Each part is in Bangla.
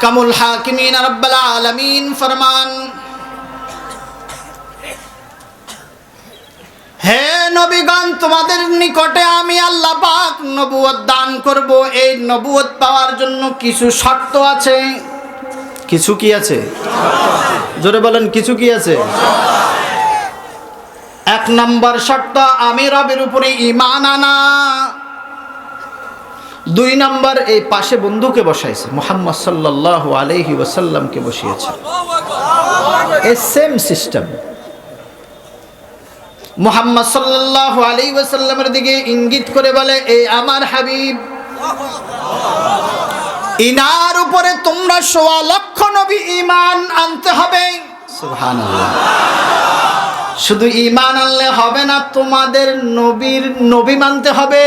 আহকামুল হাকিমিন রব্বাল আলামিন, ফরমান। হে নবীগণ, তোমাদের নিকটে আমি আল্লাহ পাক নবুয়ত দান করব। এই নবুয়ত পাওয়ার জন্য কিছু শর্ত আছে। কিছু কি আছে? জোরে বলেন, কিছু কি আছে? এক নম্বর শর্ত, আমি রবের উপরে ইমান আনা। দুই নম্বর এই পাশে বন্ধুকে বসাইছে, মোহাম্মদ সাল্লাহ আলহি ওয়াসাল্লামকে বসিয়েছে। এ সেম সিস্টেম মোহাম্মদ সাল্লাহ আলী ওয়াসাল্লামের দিকে ইঙ্গিত করে বলে এই আমার হাবিব, ইনার উপরে তোমরা সোয়া লক্ষ নবী ইমান আনতে হবে। শুধু ইমান আনলে হবে না, তোমাদের নবীর নবী মানতে হবে।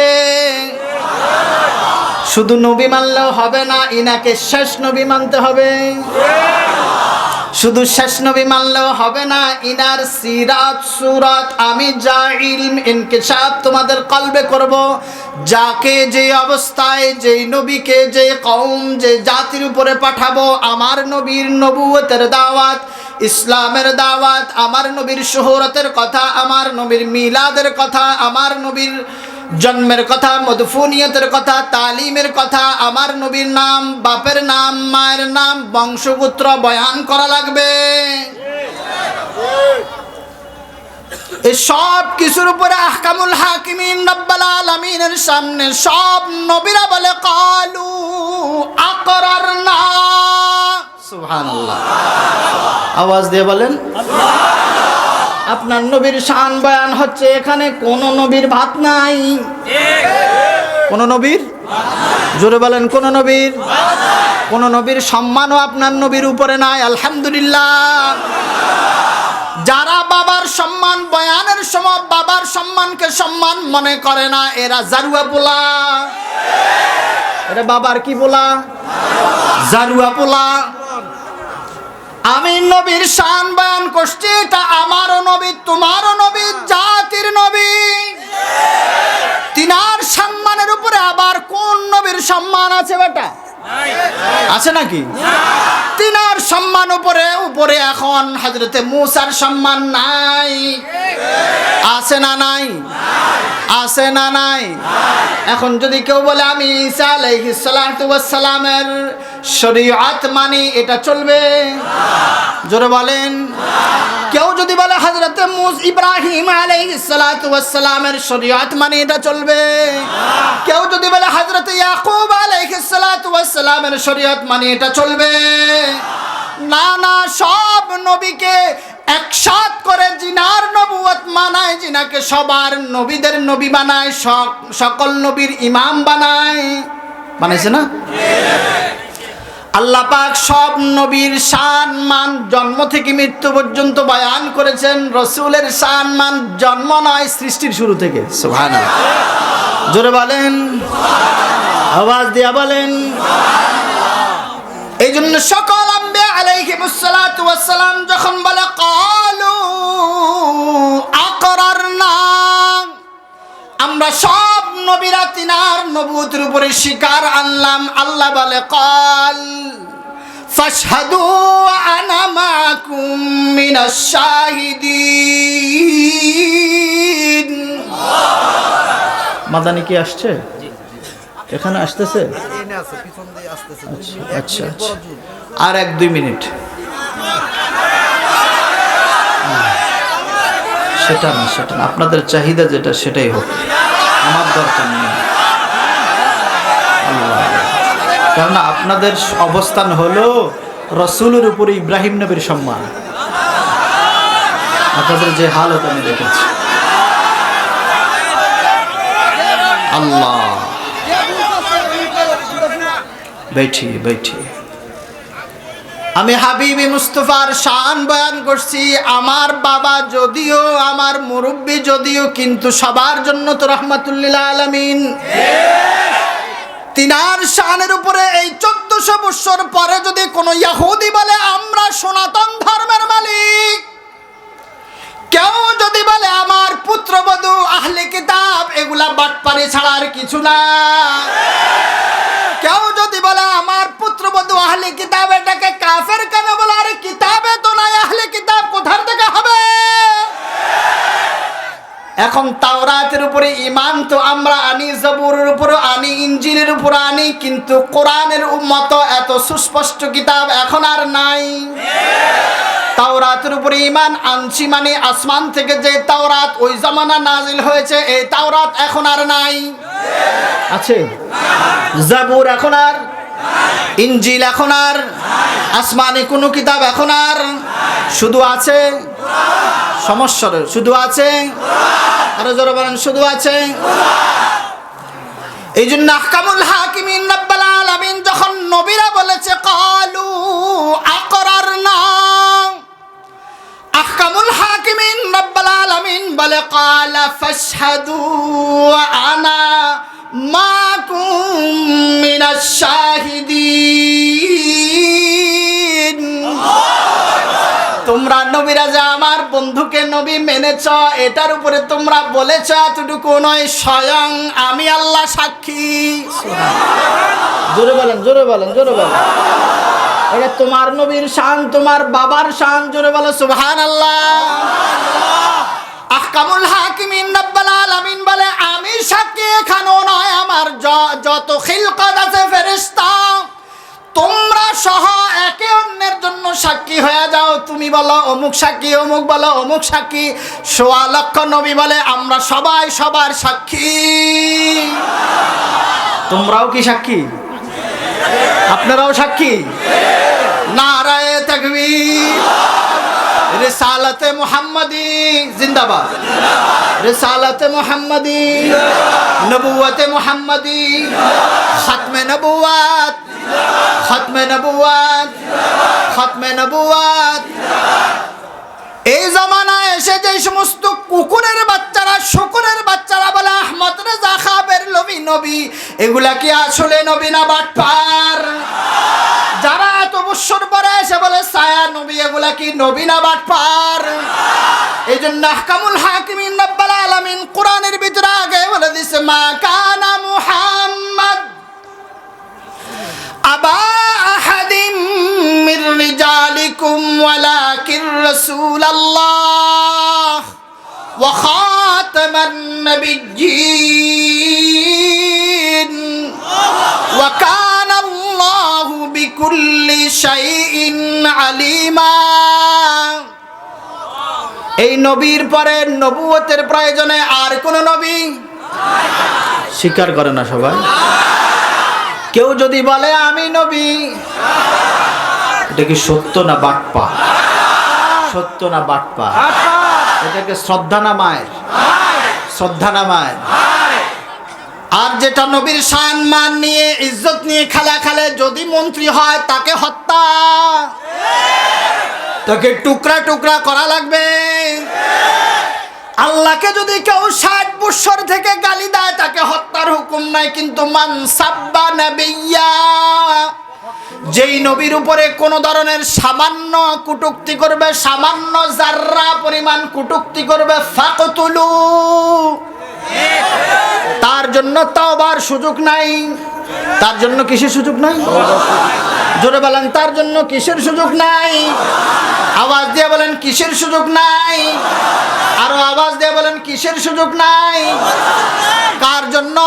শুধু নবী মানলেও হবে না, ইনাকে শেষ নবী মানতে হবে। শুধু শেষ নবী মানলেও হবে না, ইনার সিরাত, সুরাত, আমি যা ইলম, ইনকিশাফ তোমাদের কলবে করব। যাকে যে অবস্থায়, যেই নবীকে যে কওম, যে জাতির উপরে পাঠাবো, আমার নবীর নবুয়তের দাওয়াত, ইসলামের দাওয়াত, আমার নবীর শোহরতের কথা, আমার নবীর মিলাদের কথা, আমার নবীর জন্মের কথা, মধুফুনিয়তের কথা, তালিমের কথা, আমার নবীর নাম, বাপের নাম, মায়ের নাম বংশগোত্র বয়ান করা লাগবে। সব কিছুর উপরে আহকামুল হাকিমিন রব্বাল আলামিনের সামনে সব নবীরা বলে, কালু আকরার না সুবহানাল্লাহ। আওয়াজ দিয়ে বলেন আপনার নবীর শান বয়ান হচ্ছে, এখানে কোন নবীর ভাত নাই। কোন নবীর? জোরে বলেন, কোন নবীর? কোন নবীর সম্মানও আপনার নবীর উপরে নাই, আলহামদুলিল্লাহ। যারা বাবার সম্মান, বয়ানের সময় বাবার সম্মানকে সম্মান মনে করে না, এরা জারুয়া পোলা। এরা বাবার কি পোলা? জারুয়া পোলা। আমি নবীর শান বয়ান করছি, এটা আমারও নবী তোমারও নবী, জাতির নবী। তিনার সম্মানের উপরে আবার কোন নবীর সম্মান আছে বেটা? আছে নাকি? তিনার সম্মান উপরে উপরে এখন হজরতে মুসার সম্মান নাই। আছে না নাই? আছে না নাই? এখন যদি কেউ বলে, আমি সালামের শরীয়ত মানি, এটা চলবে? জোরে বলেন। কেউ যদি বলে হজরতে ইব্রাহিম ওয়াস শরীয়ত মানি, এটা চলবে? কেউ যদি বলে হজরতে ইয়াকুব ওয়াস শরীয়ত মানি, এটা চলবে? না না, সব নবীকে একসাথ করে জিনার নবুয়ত মানায়, জিনাকে সবার নবীদের নবী বানায়, সক- সকল নবীর ইমাম বানায়। বানাইছে না? আল্লাহ পাক সব নবীর শান, মান, জন্ম থেকে মৃত্যু পর্যন্ত বয়ান করেছেন। রসুলের শান, মান, জন্ম নয়, সৃষ্টির শুরু থেকে। জোরে বলেন। আওয়াজ দিয়া বলেন। এই জন্য সকল আম্বে আলাইহিমুসসালাতু ওয়াসসালাম যখন বলে, কালু আকরারনা আমরা সব নবীরা তিনার নবুতের উপরে শিকার আনলাম। আল্লাহ বলে, কল ফাশহাদু আনা মাকুম মিনাশ শাহিদিন। মাদানি কি আসছে? এখানে আসতেছে? আচ্ছা আচ্ছা। আর এক, দুই মিনিট। সেটা না সেটা না। আপনাদের চাহিদা যেটা, সেটাই হোক। আমার দরকার নেই। কেননা আপনাদের অবস্থান হলো রসুলের উপরে ইব্রাহিম নবীর সম্মান। আপনাদের যে হালত আমি দেখেছি। আল্লাহ। बैठिए बैठिए আমি হাবিবি মুস্তফার শান বয়ান করছি আমার বাবা যদিও আমার মুরব্বী যদিও কিন্তু সবার জন্য তো রহমাতুল্লিল আলমিন তিনার শানের উপরে এই চোদ্দশো বৎসর পরে যদি কোনো ইয়াহুদি বলে আমরা সনাতন ধর্মের মালিক কেউ যদি বলে আমার পুত্রবধূ আহলে কিতাব এগুলা বাটপারি ছাড়া আর কিছু না কেউ যদি বলে আমার পুত্রবধূ আহলে কিতাব এটাকে কাফের কেন বলে? আরে কিতাবে তো নাই, আহলে কিতাব কোথার থেকে হবে? এখন তাওরাতের উপরে ইমান তো আমরা আনি, জবুরের উপরে আনি ইঞ্জিনের উপরে আনি, কিন্তু কোরআনের উম্মত এত সুস্পষ্ট কিতাব এখন আর নাই। তাওরাতের উপরে ইমান আনছি মানে আসমান থেকে যে তাওরাত ওই জামানা নাজিল হয়েছে, এই তাওরাত এখন আর নাই। আছে? জাবুর এখন আর? ইঞ্জিল এখন আর? আসমানে কোনো কিতাব এখন আর? শুধু আছে? সমস্যা রয়ে- শুধু আছে? আরও জোরে বলেন, শুধু আছে? এই জন্য আহকামুল হাকিমিন রাব্বাল আলামিন যখন নবীরা বলেছে, কালু রাব্বাল আলামিন বলে, কালা আনা মাকুম মিনাশ শাহিদিন। তোমরা নবীরা যে আমার বন্ধুকে নবী মেনেছ, এটার উপরে তোমরা বলেছ, এতটুকু নয়, স্বয়ং আমি আল্লাহ সাক্ষী। জোরে বলেন জোরে বলেন জোরে বলেন। এটা তোমার নবীর শান, তোমার বাবার শান, জোরে বলো সুবহান আল্লাহ আহকামুল হাকিমিন রাব্বাল আলামিন বলে আমি সাক্ষী এখানেও নয় আমার যত খিলকত আছে ফেরেশতা তোমরা সহ একে অন্যের জন্য সাক্ষী হয়ে যাও। তুমি বলো অমুক সাক্ষী অমুক বলো অমুক সাক্ষী। সোয়া লক্ষ নবী বলে আমরা সবাই সবার সাক্ষী। তোমরাও কি সাক্ষী? আপনারাও সাক্ষী? নারায়ে তাকবীর। রিসালাতে মুহাম্মাদি, জিন্দাবাদ। রিসালাতে মুহাম্মাদি নবুয়তে মুহাম্মাদি, খতমে নবুয়াত খতমে নবুয়াত খতমে নবুয়াত এই জমানায় এসে যে সমস্ত কুকুরের বাচ্চারা শুকুরের বাচ্চারা বলে, আহমদ রেজা খাবের নবী নবী। এগুলা কি আসলে নবী না বাটপার? যারা এত এসে বলে নবী, এগুলা কি নবী না এই জন্য হাকিমিন আলামিন কোরআনের আগে বলে দিছে, মা কানা মুহাম্মদ আবা আহাদিম মির রিজালিকুম রাসূলুল্লাহ ওয়া খাতামান নাবিয়্যিন ওয়া বিকুল্লি আলিমা। এই নবীর পরে নবুয়তের প্রয়োজনে আর কোন নবী? স্বীকার করে না সবাই। কেউ যদি বলে, আমি নবী। এটা কি সত্য না বাটপা সত্য না বাটপা এটাকে শ্রদ্ধা না মায়ের? শ্রদ্ধা না মায়ের? আর যেটা নবীর শান, মান নিয়ে, ইজ্জত নিয়ে খেলা খেলে, যদি মন্ত্রী হয়, তাকে হত্যা। তাকে টুকরা টুকরা করা লাগবে। আল্লাহকে যদি কেউ ষাট বৎসর থেকে গালি দেয়, তাকে হত্যার হুকুম নাই, কিন্তু মান সাব্বা নাবিয়্যা। যেই নবীর উপরে কোন ধরনের সামান্য কুটুক্তি করবে, সামান্য জাররা পরিমাণ কুটুক্তি করবে, ফাকতুলু। তার জন্য তাওবার সুযোগ নাই। তার জন্য কিসের সুযোগ নাই? জোরে বলেন, তার জন্য কিসের সুযোগ নাই? আওয়াজ দিয়ে বলেন, কিসের সুযোগ নাই? আরও আওয়াজ দিয়ে বলেন, কিসের সুযোগ নাই? কার জন্য?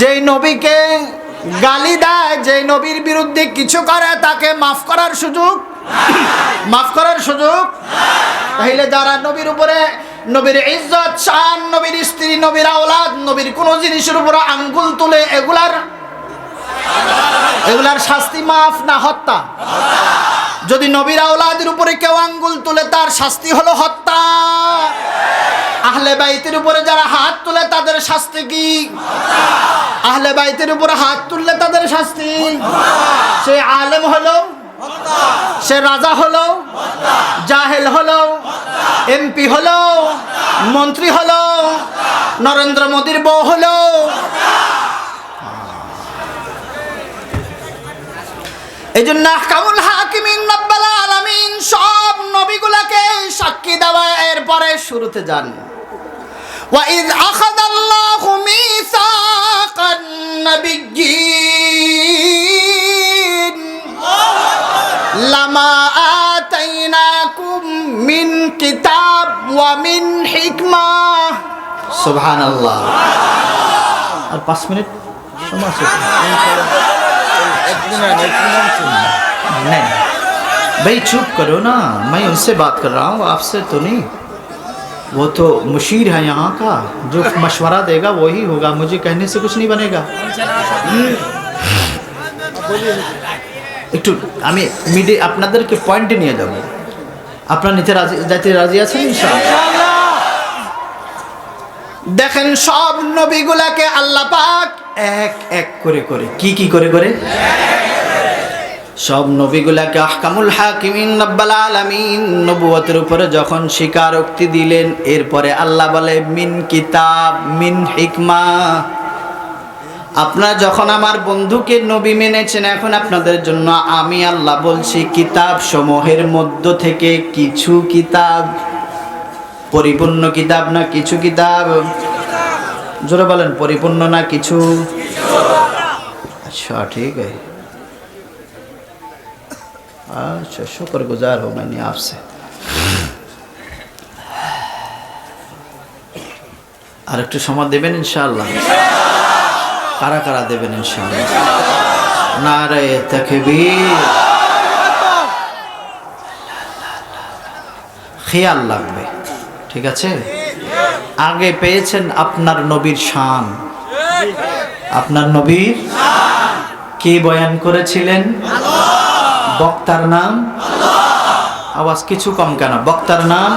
যেই নবীকে গালি দেয়, যেই নবীর বিরুদ্ধে কিছু করে, তাকে মাফ করার সুযোগ? মাফ করার সুযোগ? তাহলে যারা নবীর উপরে নবীর ইজ্জত চান নবীর স্ত্রী, নবীর আওলাদ, নবীর কোন জিনিসের উপরে আঙ্গুল তুলে এগুলার এগুলার শাস্তি মাফ না হত্যা? যদি নবীর আওলাদের উপরে কেউ আঙ্গুল তুলে, তার শাস্তি হলো হত্যা। আহলে বাইতের উপরে যারা হাত তুলে, তাদের শাস্তি কি? আহলে বাইতের উপরে হাত তুললে তাদের শাস্তি? সে আলেম হলো? সে রাজা হলো? জাহেল হলো এমপি হলো মন্ত্রী হলো নরেন্দ্র মোদীর বউ হলো এই জন্য কামুল হাকিমিন রব্বাল আলামিন সব নবীগুলাকে সাক্ষী দেওয়া এরপরে শুরুতে যান وإذ أخذ الله ميثاق النبيين ওয়া মিন হিকমা সুবহানাল্লাহ আর পাঁচ মিনিট সময় আছে नहीं भाई चुप करो ना मैं उनसे बात कर रहा हूँ आपसे तो नहीं वो तो मुशीर है यहाँ का जो मशवरा देगा वही होगा मुझे कहने से कुछ नहीं बनेगा একটু আমি মিডে আপনাদেরকে পয়েন্টে নিয়ে যাব আপনারা নিতে রাজি যাইতে রাজি আছেন দেখেন, সব নবীগুলাকে আল্লাহ পাক এক এক করে করে। কি কি করে করে? সব নবীগুলাকে আহকামুল হাকিমিন রব্বাল আলামিন নবুয়তের উপরে যখন স্বীকারোক্তি দিলেন, এরপরে আল্লাহ বলে, মিন কিতাব, মিন হিকমা। আপনারা যখন আমার বন্ধুকে নবী মেনেছেন, এখন আপনাদের জন্য আমি আল্লাহ বলছি কিতাব সমূহের মধ্য থেকে কিছু কিতাব, পরিপূর্ণ কিতাব না কিছু কিতাব? জোরে বলেন, পরিপূর্ণ না কিছু? আচ্ছা ঠিক আছে। আচ্ছা শুকর গুজার হো মানে আপসে আর একটু সময় দেবেন, ইনশাআল্লাহ। কারা কারা দেবেন খেয়াল লাগবে, ঠিক আছে? আগে পেয়েছেন আপনার নবীর শান। আপনার নবীর কে বয়ান করেছিলেন? বক্তার নাম? আওয়াজ কিছু কম কেন? বক্তার নাম?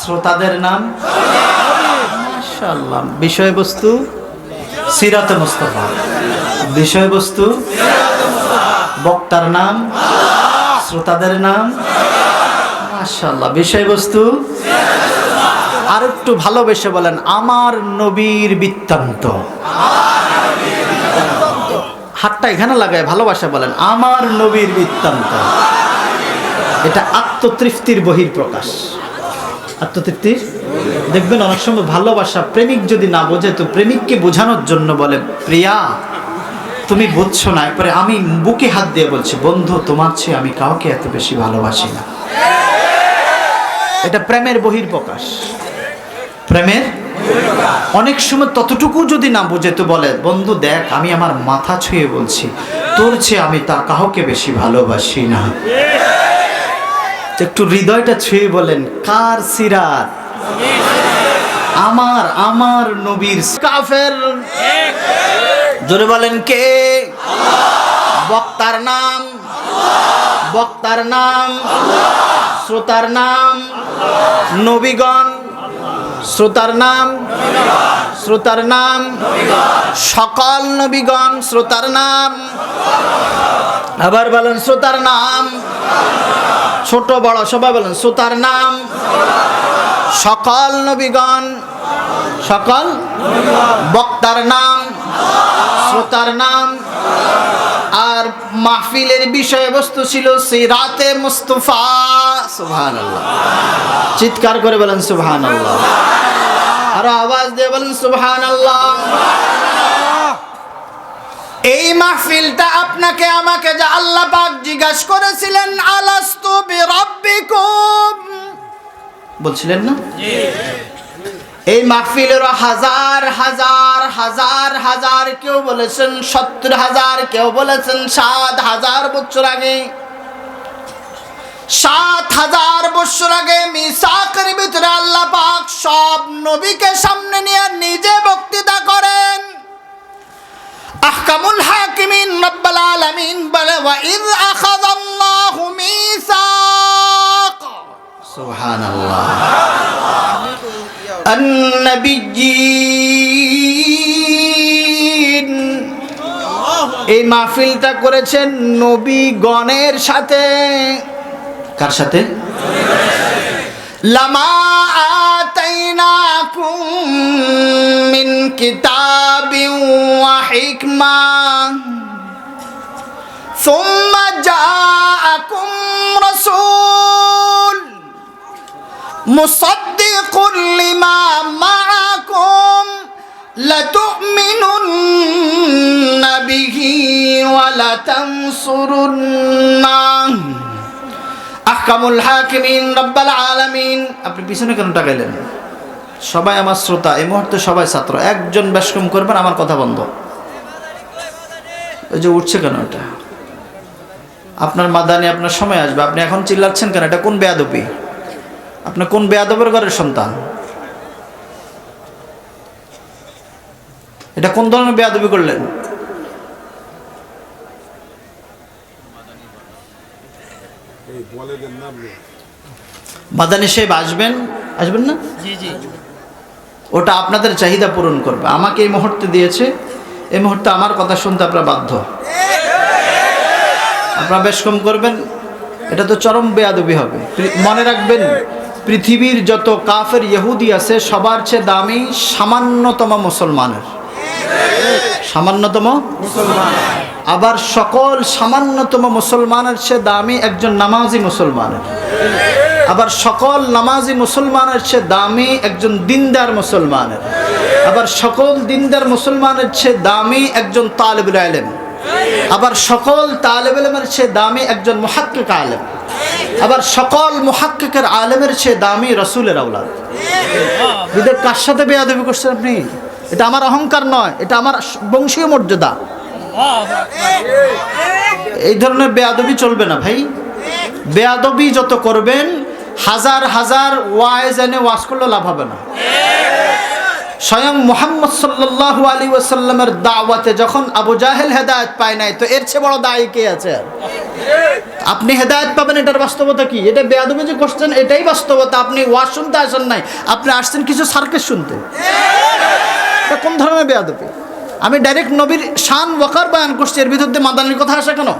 শ্রোতাদের নাম? বিষয়বস্তু সিরাত মুস্তফা। বিষয়বস্তু, বক্তার নাম, শ্রোতাদের নাম, মাশাআল্লাহ। বিষয়বস্তু, আর একটু ভালোবেসে বলেন, আমার নবীর বৃত্তান্ত। হাতটা এখানে লাগায়, ভালোবাসা বলেন, আমার নবীর বৃত্তান্ত। এটা আত্মতৃপ্তির বহির প্রকাশ আত্মতৃপ্তির? দেখবেন অনেক সময় ভালোবাসা প্রেমিক যদি না বোঝে, তো প্রেমিককে বোঝানোর জন্য বলে, প্রিয়া, তুমি বুঝছ না। একবারে আমি বুকে হাত দিয়ে বলছি, বন্ধু, তোমার চেয়ে আমি কাউকে এত বেশি ভালোবাসি না। এটা প্রেমের বহির প্রকাশ প্রেমের অনেক সময় ততটুকু যদি না বুঝে, তো বলে, বন্ধু, দেখ, আমি আমার মাথা ছুঁয়ে বলছি, তোর চেয়ে আমি তা কাউকে বেশি ভালোবাসি না। একটু হৃদয়টা ছুঁয়ে বলেন, কার সিরাত? আমার আমার নবীর কাফের। জোরে বলেন কে? বক্তার নাম। বক্তার নাম। শ্রোতার নাম। নবীগণ। শ্রোতার নাম। শ্রোতার নাম। সকল নবীগণ, শ্রোতার নাম। আবার বলেন, শ্রোতার নাম। ছোট, বড়, সবাই বলেন শ্রোতার নাম। সকল নবীগণ, সকল বক্তার নাম, শ্রোতার নাম। আর মাহফিলের বিষয়বস্তু ছিল সিরাতে মুস্তফা। সুবহান চিৎকার করে বলেন সুবহান আল্লাহ আর আওয়াজ দিয়ে বলেন সুবহান আল্লাহ এই মাহফিলটা আপনাকে, আমাকে যে আল্লাহ পাক জিজ্ঞাসা করেছিলেন, আলাস্তু বিরাব্বিকুম। বলছিলেন না? এই মাহফিলেরও হাজার হাজার হাজার হাজার কেউ বলেছেন, সত্তর হাজার কেউ বলেছেন, সাত হাজার বছর আগে, সাত হাজার বছর আগে মিসাকের ভিতরে আল্লাহ পাক সব নবীকে সামনে নিয়ে নিজে বক্তৃতা করেন। আহকামুল হাকিমিন রব্বাল আলামিন বলে ওয়া ইদ আখাযাল্লাহু মিসাক। সুবহানাল্লাহ। এই মাহফিলটা করেছেন নবীগণের সাথে। কার সাথে? লামা آتيناكم من كتاب وحكمة. ثم جاءكم رسول مصدق لما معكم لتؤمنن به ولتنصرنه. আহকামুল হাকিমিন রব্বাল আলামিন। আপনি পিছনে কেন টাকাইলেন সবাই আমার শ্রোতা, এই মুহূর্তে সবাই ছাত্র। একজন ব্যাসকম করবেন, আমার কথা বন্ধ। ওই যে উঠছে কেন এটা? আপনার মাদানি, আপনার সময় আসবে। আপনি এখন চিল্লাচ্ছেন কেন? এটা কোন বেয়াদবি? আপনার কোন বেয়াদবের ঘরের সন্তান? এটা কোন ধরনের বেয়াদবি করলেন? মাদানি সাহেব আসবেন? আসবেন না? ওটা আপনাদের চাহিদা পূরণ করবে। আমাকে এই মুহূর্তে দিয়েছে। এই মুহূর্তে আমার কথা শুনতে আপনারা বাধ্য। আপনারা বেশ কম করবেন। এটা তো চরম বেয়াদবি হবে। মনে রাখবেন পৃথিবীর যত কাফের ইহুদি আছে সবার চেয়ে দামি সামান্যতম মুসলমানের। সামান্যতম? আবার সকল সামান্যতম মুসলমানের চেয়ে দামি একজন নামাজি মুসলমানের আবার সকল নামাজি মুসলমানের চেয়ে দামি একজন দিনদার মুসলমানের আবার সকল দিনদার মুসলমানের চেয়ে দামি একজন তালেবুল আলেম আবার সকল তালেব আলেমের চেয়ে দামি একজন মুহাক্কিক আলেম। আবার সকল মুহাক্কিকের আলেমের চেয়ে দামি রসুলের আওলাদ। কার সাথে বেয়াদবি করছেন আপনি? এটা আমার অহংকার নয়, এটা আমার বংশীয় মর্যাদা। এই ধরনের বেয়াদবি চলবে না ভাই। বেয়াদবি যত করবেন, হাজার হাজার ওয়াইজ এনে ওয়াজ করলে লাভ হবে না। স্বয়ং মোহাম্মদ সাল্লাল্লাহু আলী ওয়াসাল্লামের দাওয়াতে যখন আবু জাহেল হেদায়েত পায় নাই, তো এর চেয়ে বড় দায়ী কে আছে? আপনি হেদায়েত পাবেন, এটার বাস্তবতা কি? এটা বেয়াদবি যে করছেন, এটাই বাস্তবতা। আপনি ওয়াজ শুনতে আসেন নাই, আপনি আসছেন কিছু সার্কেস শুনতে। এটা কোন ধরনের বেয়াদবি? আমি ডাইরেক্ট নবীর শান, ওয়াকার বয়ান করছি, এর বিরুদ্ধে মাদানির কথা আসা কেন?